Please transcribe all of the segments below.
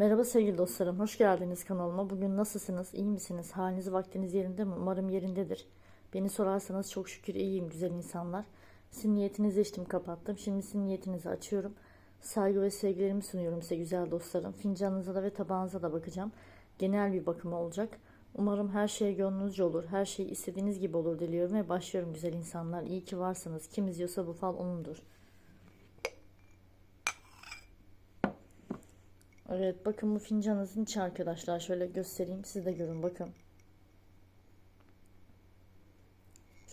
Merhaba sevgili dostlarım, hoş geldiniz kanalıma. Bugün nasılsınız, iyi misiniz, haliniz, vaktiniz yerinde mi? Umarım yerindedir. Beni sorarsanız çok şükür iyiyim güzel insanlar. Sizin niyetinizi içtim kapattım. Şimdi sizin niyetinizi açıyorum. Saygı ve sevgilerimi sunuyorum size güzel dostlarım. Fincanınıza da ve tabağınıza da bakacağım. Genel bir bakım olacak. Umarım her şey gönlünüzce olur. Her şey istediğiniz gibi olur diliyorum ve başlıyorum güzel insanlar. İyi ki varsınız. Kim izliyorsa bu fal onundur. Evet bakın bu fincanınızın içi arkadaşlar. Şöyle göstereyim siz de görün bakın.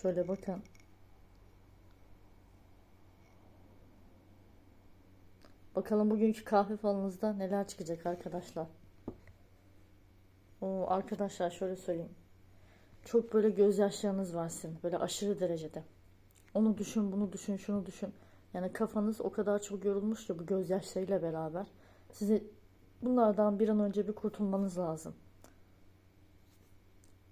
Şöyle bakın. Bakalım bugünkü kahve falınızda neler çıkacak arkadaşlar. O arkadaşlar şöyle söyleyeyim. Çok böyle gözyaşlarınız var sizin. Böyle aşırı derecede. Onu düşün, bunu düşün, şunu düşün. Yani kafanız o kadar çok yorulmuş ki bu gözyaşlarıyla beraber. Size bunlardan bir an önce bir kurtulmanız lazım.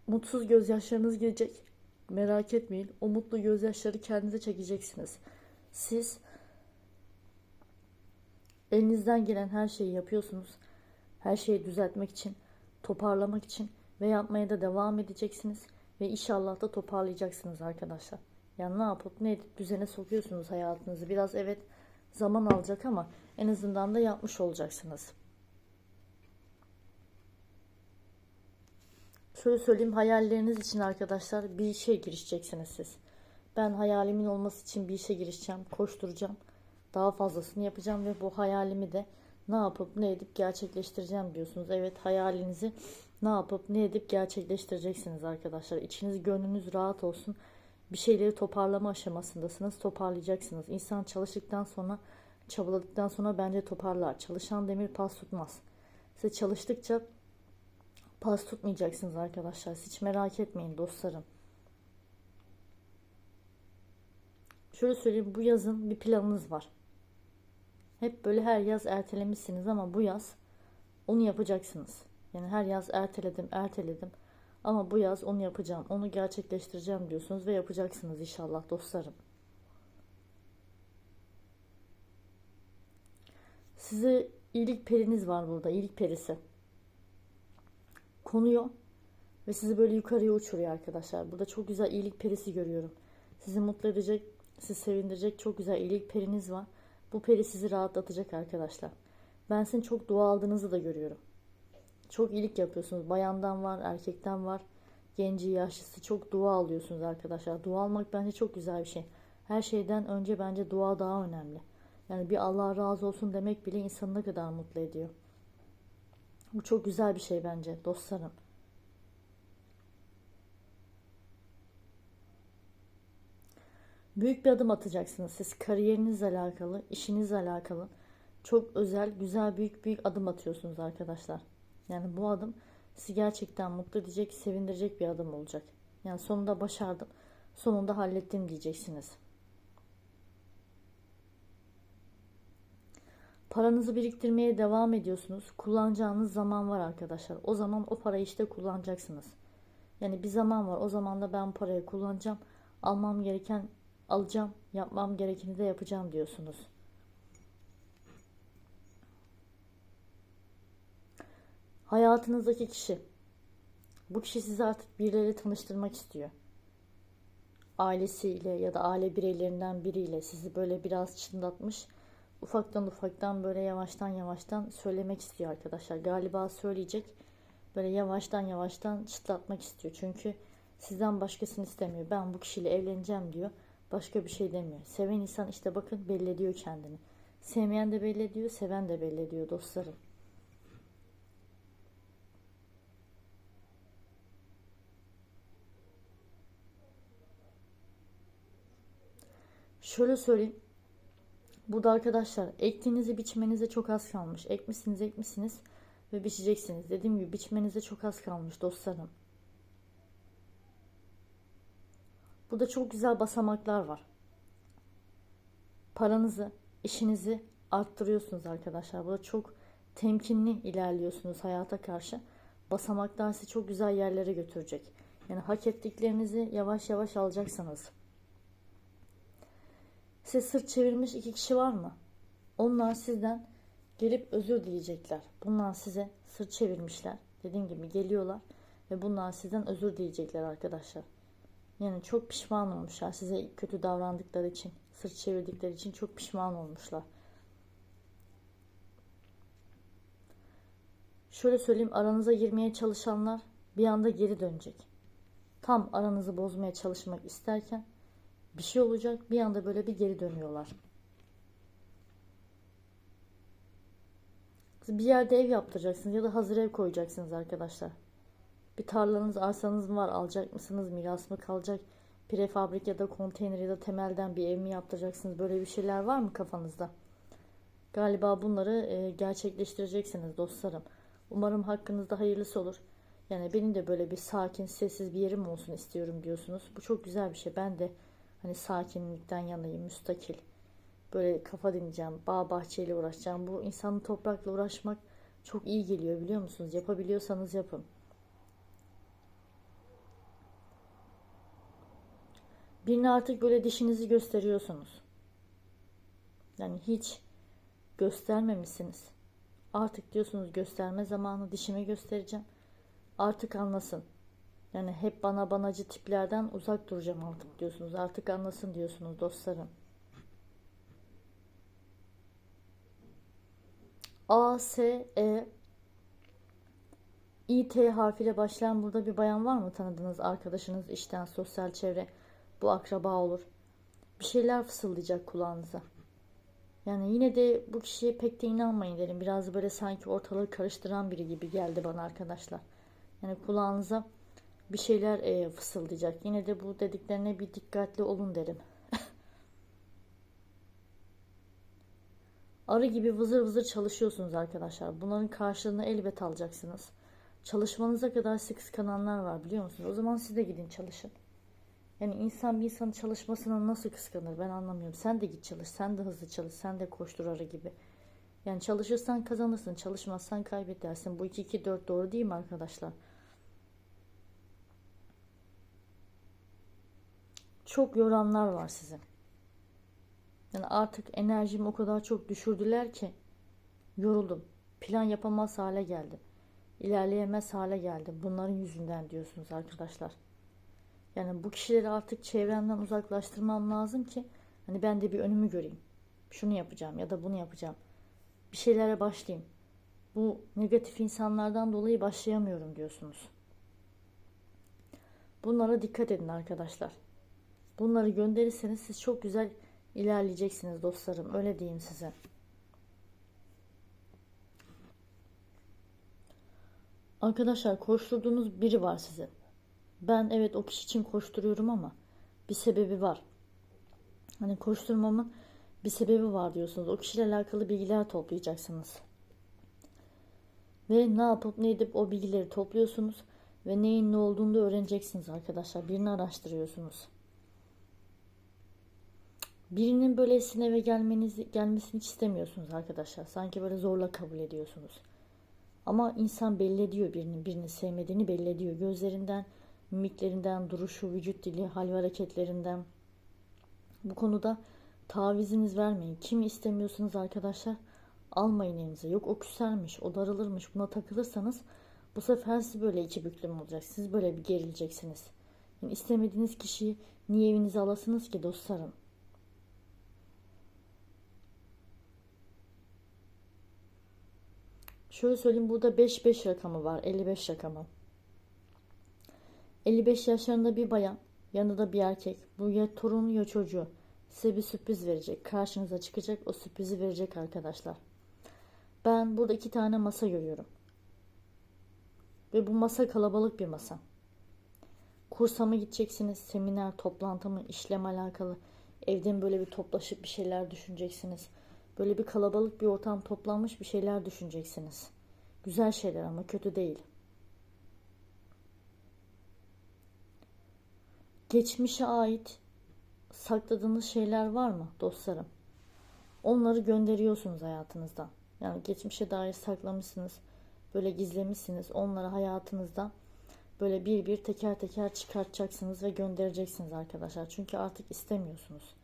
Mutsuz gözyaşlarınız gelecek. Merak etmeyin. O mutlu gözyaşları kendinize çekeceksiniz. Siz elinizden gelen her şeyi yapıyorsunuz. Her şeyi düzeltmek için, toparlamak için ve yapmaya da devam edeceksiniz. Ve inşallah da toparlayacaksınız arkadaşlar. Yani ne yapıp ne edip düzene sokuyorsunuz hayatınızı. Biraz evet zaman alacak ama en azından da yapmış olacaksınız. Şöyle söyleyeyim hayalleriniz için arkadaşlar bir işe girişeceksiniz siz. Ben hayalimin olması için bir işe girişeceğim, koşturacağım. Daha fazlasını yapacağım ve bu hayalimi de ne yapıp ne edip gerçekleştireceğim diyorsunuz. Evet hayalinizi ne yapıp ne edip gerçekleştireceksiniz arkadaşlar. İçiniz gönlünüz rahat olsun. Bir şeyleri toparlama aşamasındasınız. Toparlayacaksınız. İnsan çalıştıktan sonra çabaladıktan sonra bence toparlar. Çalışan demir pas tutmaz. Size çalıştıkça pas tutmayacaksınız arkadaşlar. Hiç merak etmeyin dostlarım. Şöyle söyleyeyim bu yazın bir planınız var. Hep böyle her yaz ertelemişsiniz ama bu yaz onu yapacaksınız. Yani her yaz erteledim, erteledim. Ama bu yaz onu yapacağım, onu gerçekleştireceğim diyorsunuz ve yapacaksınız inşallah dostlarım. Size iyilik periniz var burada, iyilik perisi. Konuyor ve sizi böyle yukarıya uçuruyor arkadaşlar. Burada çok güzel iyilik perisi görüyorum. Sizi mutlu edecek, sizi sevindirecek çok güzel iyilik periniz var. Bu peri sizi rahatlatacak arkadaşlar. Ben sizin çok dua aldığınızı da görüyorum. Çok iyilik yapıyorsunuz. Bayandan var, erkekten var. Genci, yaşlısı çok dua alıyorsunuz arkadaşlar. Dua almak bence çok güzel bir şey. Her şeyden önce bence dua daha önemli. Yani bir Allah razı olsun demek bile insanı ne kadar mutlu ediyor. Bu çok güzel bir şey bence dostlarım. Büyük bir adım atacaksınız. Siz kariyerinizle alakalı, işinizle alakalı çok özel, güzel, büyük büyük adım atıyorsunuz arkadaşlar. Yani bu adım sizi gerçekten mutlu edecek, sevindirecek bir adım olacak. Yani sonunda başardım, sonunda hallettim diyeceksiniz. Paranızı biriktirmeye devam ediyorsunuz. Kullanacağınız zaman var arkadaşlar. O zaman o parayı işte kullanacaksınız. Yani bir zaman var. O zaman da ben parayı kullanacağım. Almam gereken alacağım. Yapmam gerekeni de yapacağım diyorsunuz. Hayatınızdaki kişi. Bu kişi sizi artık birileriyle tanıştırmak istiyor. Ailesiyle ya da aile bireylerinden biriyle sizi böyle biraz çınlatmış. Ufaktan ufaktan böyle yavaştan yavaştan söylemek istiyor arkadaşlar. Galiba söyleyecek. Böyle yavaştan yavaştan çıtlatmak istiyor. Çünkü sizden başkasını istemiyor. Ben bu kişiyle evleneceğim diyor. Başka bir şey demiyor. Seven insan işte bakın belli ediyor kendini. Sevmeyen de belli ediyor, seven de belli ediyor dostlarım. Şöyle söyleyeyim. Burada arkadaşlar ektiğinizi biçmenize çok az kalmış. Ekmişsiniz ekmişsiniz ve biçeceksiniz. Dediğim gibi biçmenize çok az kalmış dostlarım. Burada çok güzel basamaklar var. Paranızı, işinizi arttırıyorsunuz arkadaşlar. Burada çok temkinli ilerliyorsunuz hayata karşı. Basamaklar sizi çok güzel yerlere götürecek. Yani hak ettiklerinizi yavaş yavaş alacaksınız. Size sırt çevirmiş iki kişi var mı? Onlar sizden gelip özür dileyecekler. Bunlar size sırt çevirmişler. Dediğim gibi geliyorlar ve bunlar sizden özür dileyecekler arkadaşlar. Yani çok pişman olmuşlar size kötü davrandıkları için, sırt çevirdikleri için çok pişman olmuşlar. Şöyle söyleyeyim aranıza girmeye çalışanlar bir anda geri dönecek. Tam aranızı bozmaya çalışmak isterken bir şey olacak bir anda böyle bir geri dönüyorlar. Bir yerde ev yaptıracaksınız ya da hazır ev koyacaksınız arkadaşlar. Bir tarlanız, arsanız mı var? Alacak mısınız? Miras mı kalacak? Prefabrik ya da konteyner ya da temelden bir ev mi yaptıracaksınız? Böyle bir şeyler var mı kafanızda? Galiba bunları e, gerçekleştireceksiniz dostlarım. Umarım hakkınızda hayırlısı olur. Yani benim de böyle bir sakin, sessiz bir yerim olsun istiyorum diyorsunuz. Bu çok güzel bir şey. Ben de hani sakinlikten yanayım, müstakil. Böyle kafa dinleyeceğim, bağ bahçeyle uğraşacağım. Bu insanın toprakla uğraşmak çok iyi geliyor biliyor musunuz? Yapabiliyorsanız yapın. Birine artık böyle dişinizi gösteriyorsunuz. Yani hiç göstermemişsiniz. Artık diyorsunuz gösterme zamanı dişimi göstereceğim. Artık anlasın. Yani hep bana banacı tiplerden uzak duracağım artık diyorsunuz. Artık anlasın diyorsunuz dostlarım. A, S, E, İ, T harfiyle başlayan burada bir bayan var mı tanıdığınız arkadaşınız, işten, sosyal çevre, bu akraba olur. Bir şeyler fısıldayacak kulağınıza. Yani yine de bu kişiye pek de inanmayın derim. Biraz böyle sanki ortalığı karıştıran biri gibi geldi bana arkadaşlar. Yani kulağınıza bir şeyler e, fısıldayacak. Yine de bu dediklerine bir dikkatli olun derim. Arı gibi vızır vızır çalışıyorsunuz arkadaşlar. Bunların karşılığını elbet alacaksınız. Çalışmanıza kadar sık kıskananlar var biliyor musunuz? O zaman siz de gidin çalışın. Yani insan bir insanın çalışmasına nasıl kıskanır ben anlamıyorum. Sen de git çalış, sen de hızlı çalış, sen de koştur arı gibi. Yani çalışırsan kazanırsın, çalışmazsan kaybedersin. Bu 2-2-4 doğru değil mi arkadaşlar? Çok yoranlar var sizin. Yani artık enerjimi o kadar çok düşürdüler ki yoruldum. Plan yapamaz hale geldim. İlerleyemez hale geldim. Bunların yüzünden diyorsunuz arkadaşlar. Yani bu kişileri artık çevremden uzaklaştırmam lazım ki hani ben de bir önümü göreyim. Şunu yapacağım ya da bunu yapacağım. Bir şeylere başlayayım. Bu negatif insanlardan dolayı başlayamıyorum diyorsunuz. Bunlara dikkat edin arkadaşlar. Bunları gönderirseniz siz çok güzel ilerleyeceksiniz dostlarım. Öyle diyeyim size. Arkadaşlar koşturduğunuz biri var sizin. Ben evet o kişi için koşturuyorum ama bir sebebi var. Hani koşturmamın bir sebebi var diyorsunuz. O kişiyle alakalı bilgiler toplayacaksınız. Ve ne yapıp ne edip o bilgileri topluyorsunuz ve neyin ne olduğunu da öğreneceksiniz arkadaşlar. Birini araştırıyorsunuz. Birinin böyle sizin eve gelmenizi, gelmesini hiç istemiyorsunuz arkadaşlar. Sanki böyle zorla kabul ediyorsunuz. Ama insan belli ediyor birinin birini sevmediğini belli ediyor. Gözlerinden, mimiklerinden, duruşu, vücut dili, hal ve hareketlerinden. Bu konuda taviziniz vermeyin. Kimi istemiyorsunuz arkadaşlar almayın elinize. Yok o küsermiş, o darılırmış buna takılırsanız bu sefer siz böyle iki büklüm olacak. Siz böyle bir gerileceksiniz. Yani istemediğiniz kişiyi niye evinize alasınız ki dostlarım? Şöyle söyleyeyim burada 5-5 rakamı var. 55 rakamı. 55 yaşlarında bir bayan, yanında bir erkek. Bu ya torunu ya çocuğu. Size bir sürpriz verecek. Karşınıza çıkacak. O sürprizi verecek arkadaşlar. Ben burada iki tane masa görüyorum. Ve bu masa kalabalık bir masa. Kursa mı gideceksiniz? Seminer, toplantı mı? işlem alakalı? Evden böyle bir toplaşıp bir şeyler düşüneceksiniz. Böyle bir kalabalık bir ortam toplanmış bir şeyler düşüneceksiniz. Güzel şeyler ama kötü değil. Geçmişe ait sakladığınız şeyler var mı dostlarım? Onları gönderiyorsunuz hayatınızdan. Yani geçmişe dair saklamışsınız, böyle gizlemişsiniz. Onları hayatınızdan böyle bir bir teker teker çıkartacaksınız ve göndereceksiniz arkadaşlar. Çünkü artık istemiyorsunuz.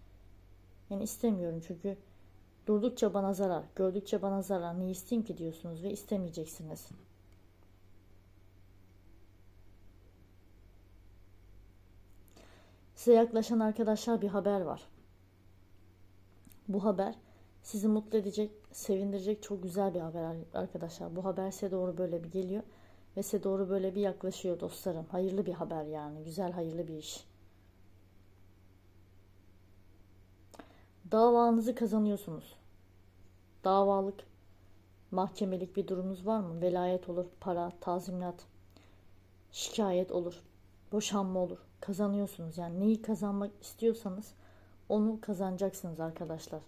Yani istemiyorum çünkü Durdukça bana zarar, gördükçe bana zarar. Ne isteyeyim ki diyorsunuz ve istemeyeceksiniz. Size yaklaşan arkadaşlar bir haber var. Bu haber sizi mutlu edecek, sevindirecek çok güzel bir haber arkadaşlar. Bu haber size doğru böyle bir geliyor ve size doğru böyle bir yaklaşıyor dostlarım. Hayırlı bir haber yani. Güzel hayırlı bir iş. Davanızı kazanıyorsunuz. Davalık, mahkemelik bir durumunuz var mı? Velayet olur, para, tazminat, şikayet olur, boşanma olur. Kazanıyorsunuz. Yani neyi kazanmak istiyorsanız onu kazanacaksınız arkadaşlar.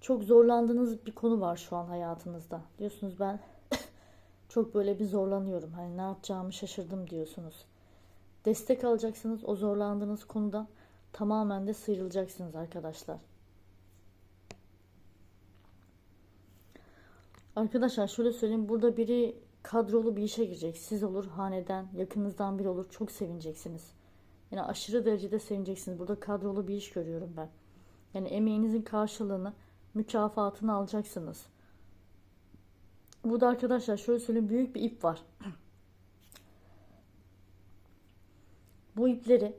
Çok zorlandığınız bir konu var şu an hayatınızda. Diyorsunuz ben çok böyle bir zorlanıyorum. Hani ne yapacağımı şaşırdım diyorsunuz. Destek alacaksınız o zorlandığınız konuda tamamen de sıyrılacaksınız arkadaşlar. Arkadaşlar şöyle söyleyeyim burada biri kadrolu bir işe girecek. Siz olur, haneden, yakınınızdan biri olur. Çok sevineceksiniz. Yani aşırı derecede sevineceksiniz. Burada kadrolu bir iş görüyorum ben. Yani emeğinizin karşılığını, mükafatını alacaksınız. Burada arkadaşlar şöyle söyleyeyim büyük bir ip var. Bu ipleri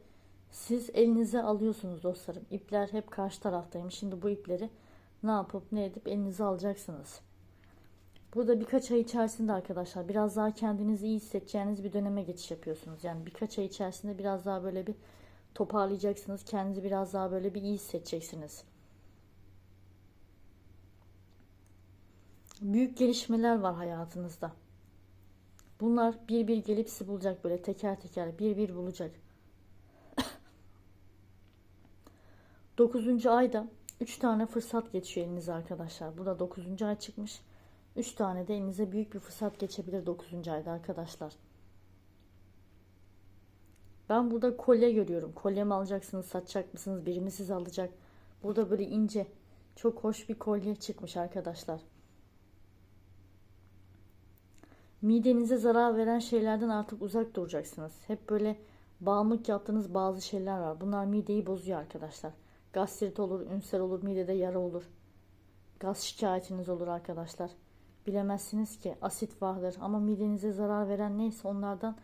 siz elinize alıyorsunuz dostlarım. İpler hep karşı taraftaymış. Şimdi bu ipleri ne yapıp ne edip elinize alacaksınız. Burada birkaç ay içerisinde arkadaşlar biraz daha kendinizi iyi hissedeceğiniz bir döneme geçiş yapıyorsunuz. Yani birkaç ay içerisinde biraz daha böyle bir toparlayacaksınız. Kendinizi biraz daha böyle bir iyi hissedeceksiniz. Büyük gelişmeler var hayatınızda. Bunlar bir bir gelip sizi bulacak böyle teker teker bir bir bulacak. 9. ayda 3 tane fırsat geçiyor elinize arkadaşlar. Burada 9. ay çıkmış. 3 tane de elinize büyük bir fırsat geçebilir 9. ayda arkadaşlar. Ben burada kolye görüyorum. Kolye mi alacaksınız, satacak mısınız? Biri mi siz alacak? Burada böyle ince, çok hoş bir kolye çıkmış arkadaşlar. Midenize zarar veren şeylerden artık uzak duracaksınız. Hep böyle bağımlılık yaptığınız bazı şeyler var. Bunlar mideyi bozuyor arkadaşlar. Gastrit olur, ünser olur, midede yara olur. Gaz şikayetiniz olur arkadaşlar. Bilemezsiniz ki asit vardır ama midenize zarar veren neyse onlardan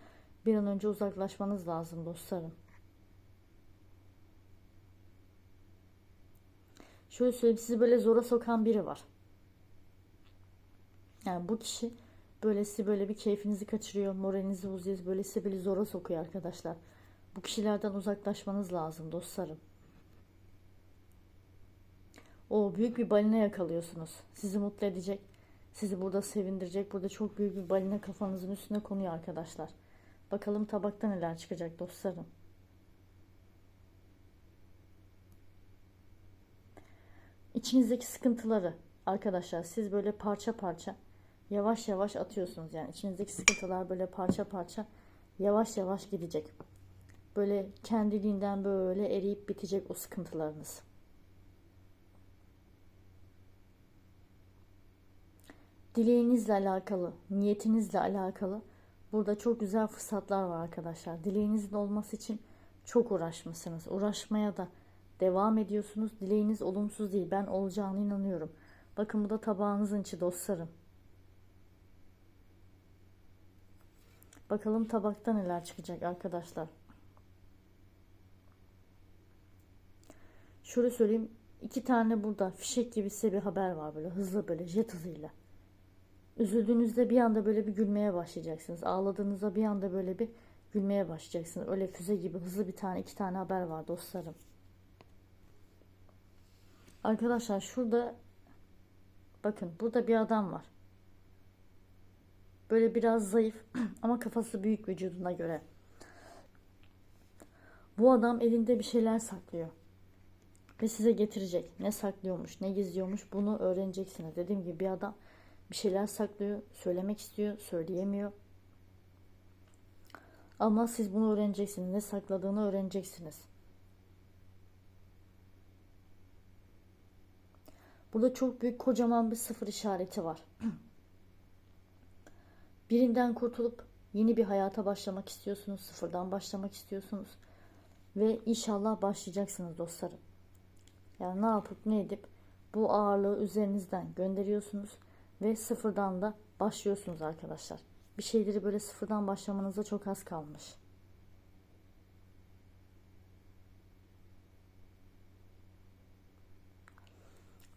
bir an önce uzaklaşmanız lazım dostlarım. Şöyle söyleyeyim sizi böyle zora sokan biri var. Yani bu kişi böylesi böyle bir keyfinizi kaçırıyor, moralinizi bozuyor, böylesi böyle zora sokuyor arkadaşlar. Bu kişilerden uzaklaşmanız lazım dostlarım. O büyük bir balina yakalıyorsunuz. Sizi mutlu edecek. Sizi burada sevindirecek. Burada çok büyük bir balina kafanızın üstüne konuyor arkadaşlar. Bakalım tabakta neler çıkacak dostlarım. İçinizdeki sıkıntıları arkadaşlar siz böyle parça parça yavaş yavaş atıyorsunuz. Yani içinizdeki sıkıntılar böyle parça parça yavaş yavaş gidecek. Böyle kendiliğinden böyle eriyip bitecek o sıkıntılarınız. dileğinizle alakalı, niyetinizle alakalı burada çok güzel fırsatlar var arkadaşlar. Dileğinizin olması için çok uğraşmışsınız. Uğraşmaya da devam ediyorsunuz. Dileğiniz olumsuz değil. Ben olacağına inanıyorum. Bakın bu da tabağınızın içi dostlarım. Bakalım tabakta neler çıkacak arkadaşlar. Şöyle söyleyeyim. iki tane burada fişek gibi size bir haber var böyle hızlı böyle jet hızıyla. Üzüldüğünüzde bir anda böyle bir gülmeye başlayacaksınız. Ağladığınızda bir anda böyle bir gülmeye başlayacaksınız. Öyle füze gibi hızlı bir tane iki tane haber var dostlarım. Arkadaşlar şurada bakın burada bir adam var. Böyle biraz zayıf ama kafası büyük vücuduna göre. Bu adam elinde bir şeyler saklıyor. Ve size getirecek. Ne saklıyormuş, ne gizliyormuş bunu öğreneceksiniz. Dediğim gibi bir adam bir şeyler saklıyor, söylemek istiyor, söyleyemiyor. Ama siz bunu öğreneceksiniz. Ne sakladığını öğreneceksiniz. Burada çok büyük kocaman bir sıfır işareti var. Birinden kurtulup yeni bir hayata başlamak istiyorsunuz. Sıfırdan başlamak istiyorsunuz. Ve inşallah başlayacaksınız dostlarım. Yani ne yapıp ne edip bu ağırlığı üzerinizden gönderiyorsunuz ve sıfırdan da başlıyorsunuz arkadaşlar. Bir şeyleri böyle sıfırdan başlamanıza çok az kalmış.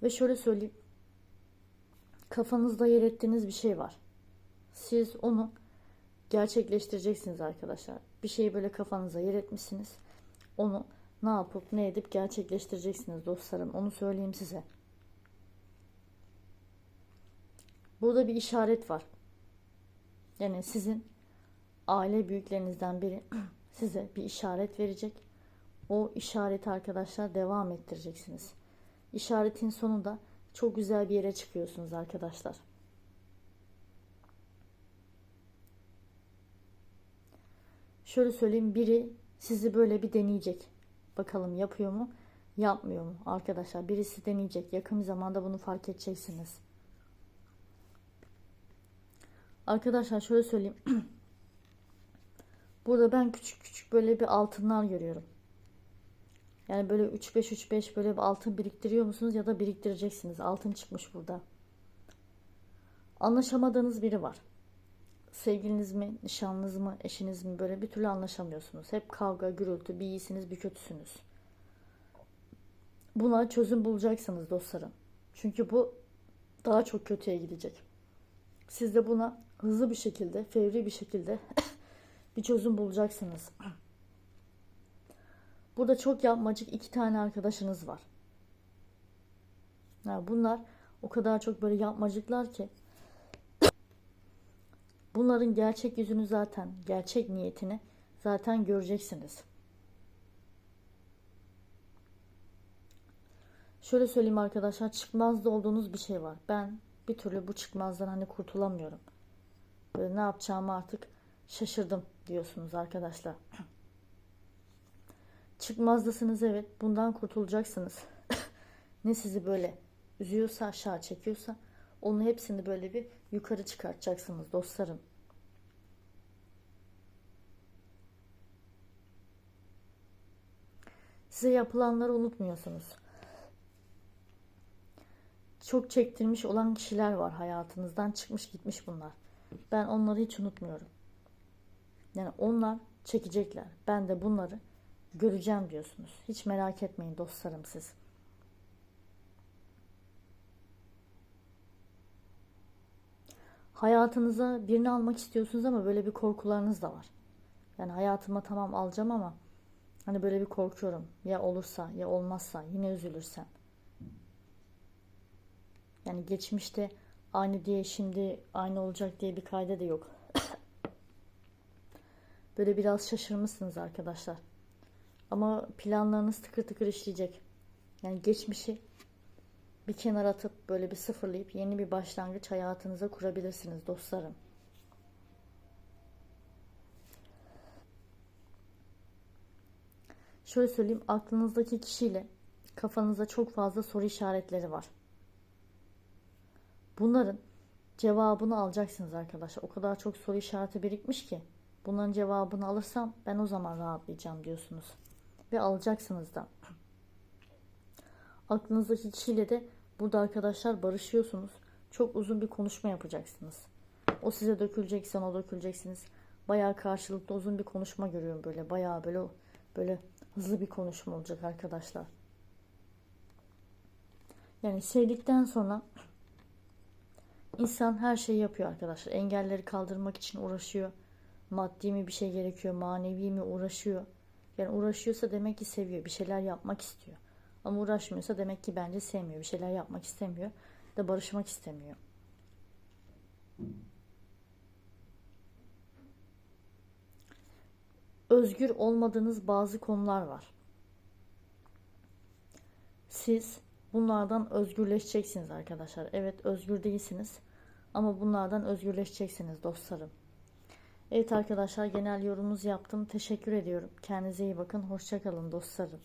Ve şöyle söyleyeyim. Kafanızda yer ettiğiniz bir şey var. Siz onu gerçekleştireceksiniz arkadaşlar. Bir şeyi böyle kafanıza yer etmişsiniz. Onu ne yapıp ne edip gerçekleştireceksiniz dostlarım. Onu söyleyeyim size. Burada bir işaret var. Yani sizin aile büyüklerinizden biri size bir işaret verecek. O işareti arkadaşlar devam ettireceksiniz. İşaretin sonunda çok güzel bir yere çıkıyorsunuz arkadaşlar. Şöyle söyleyeyim biri sizi böyle bir deneyecek. Bakalım yapıyor mu, yapmıyor mu? Arkadaşlar birisi deneyecek. Yakın zamanda bunu fark edeceksiniz. Arkadaşlar şöyle söyleyeyim. Burada ben küçük küçük böyle bir altınlar görüyorum. Yani böyle 3-5-3-5 böyle bir altın biriktiriyor musunuz ya da biriktireceksiniz. Altın çıkmış burada. Anlaşamadığınız biri var. Sevgiliniz mi, nişanlınız mı, eşiniz mi böyle bir türlü anlaşamıyorsunuz. Hep kavga, gürültü, bir iyisiniz bir kötüsünüz. Buna çözüm bulacaksınız dostlarım. Çünkü bu daha çok kötüye gidecek. Siz de buna hızlı bir şekilde, fevri bir şekilde bir çözüm bulacaksınız. Burada çok yapmacık iki tane arkadaşınız var. Yani bunlar o kadar çok böyle yapmacıklar ki bunların gerçek yüzünü zaten, gerçek niyetini zaten göreceksiniz. Şöyle söyleyeyim arkadaşlar, çıkmazda olduğunuz bir şey var. Ben bir türlü bu çıkmazdan hani kurtulamıyorum. Böyle ne yapacağımı artık şaşırdım diyorsunuz arkadaşlar. Çıkmazdasınız evet. Bundan kurtulacaksınız. ne sizi böyle üzüyorsa aşağı çekiyorsa onu hepsini böyle bir yukarı çıkartacaksınız dostlarım. Size yapılanları unutmuyorsunuz. Çok çektirmiş olan kişiler var hayatınızdan çıkmış gitmiş bunlar. Ben onları hiç unutmuyorum. Yani onlar çekecekler. Ben de bunları göreceğim diyorsunuz. Hiç merak etmeyin dostlarım siz. Hayatınıza birini almak istiyorsunuz ama böyle bir korkularınız da var. Yani hayatıma tamam alacağım ama hani böyle bir korkuyorum. Ya olursa ya olmazsa yine üzülürsem. Yani geçmişte aynı diye şimdi aynı olacak diye bir kayda da yok. böyle biraz şaşırmışsınız arkadaşlar. Ama planlarınız tıkır tıkır işleyecek. Yani geçmişi bir kenara atıp böyle bir sıfırlayıp yeni bir başlangıç hayatınıza kurabilirsiniz dostlarım. Şöyle söyleyeyim aklınızdaki kişiyle kafanızda çok fazla soru işaretleri var. Bunların cevabını alacaksınız arkadaşlar. O kadar çok soru işareti birikmiş ki bunların cevabını alırsam ben o zaman rahatlayacağım diyorsunuz ve alacaksınız da. Aklınızdaki kişiyle de burada arkadaşlar barışıyorsunuz. Çok uzun bir konuşma yapacaksınız. O size dökülecek, sen o döküleceksiniz. Bayağı karşılıklı uzun bir konuşma görüyorum böyle. Bayağı böyle böyle hızlı bir konuşma olacak arkadaşlar. Yani sevdikten sonra insan her şeyi yapıyor arkadaşlar. Engelleri kaldırmak için uğraşıyor. Maddi mi bir şey gerekiyor, manevi mi uğraşıyor. Yani uğraşıyorsa demek ki seviyor. Bir şeyler yapmak istiyor. Ama uğraşmıyorsa demek ki bence sevmiyor. Bir şeyler yapmak istemiyor. Da barışmak istemiyor. Özgür olmadığınız bazı konular var. Siz bunlardan özgürleşeceksiniz arkadaşlar. Evet özgür değilsiniz. Ama bunlardan özgürleşeceksiniz dostlarım. Evet arkadaşlar genel yorumumuz yaptım. Teşekkür ediyorum. Kendinize iyi bakın. Hoşçakalın dostlarım.